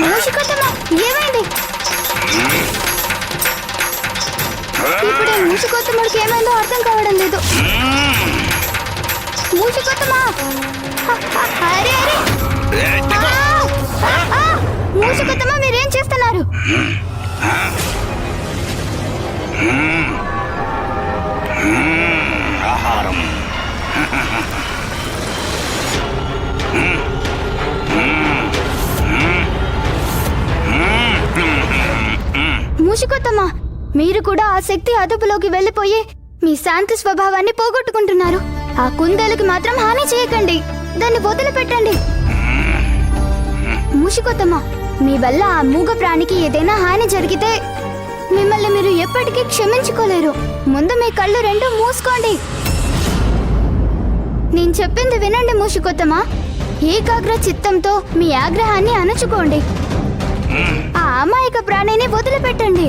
మూసుకొత్తమ్మా ఏమైంది? ఇప్పుడు ఈ మూసుకొత్తమ్మడికి ఏమైందో అర్థం కావడం లేదు. మూసుకొత్తమ్మా అరే అరే! ఆ! మీరేం చేస్తున్నారు? మూసుకొత్తమ్మా మీరు కూడా ఆ శక్తి అదుపులోకి వెళ్ళిపోయి మీ శాంతి స్వభావాన్ని పోగొట్టుకుంటున్నారు. ఆ కుందేలుకి మాత్రం హాని చేయకండి. దాన్ని వదిలిపెట్టండి. మూసుకొత్తమ్మా మీ వల్ల ఆ మూగ ప్రాణికి ఏదైనా హాని జరిగితే మిమ్మల్ని మీరు ఎప్పటికీ క్షమించుకోలేరు. ముందు మీ కళ్ళు రెండు మూసుకోండి. నేను చెప్పింది వినండి మూషికొత్తమ్మా ఏకాగ్ర చిత్తంతో మీ ఆగ్రహాన్ని అణచుకోండి. ఆ అమాయక ప్రాణిని వదిలిపెట్టండి.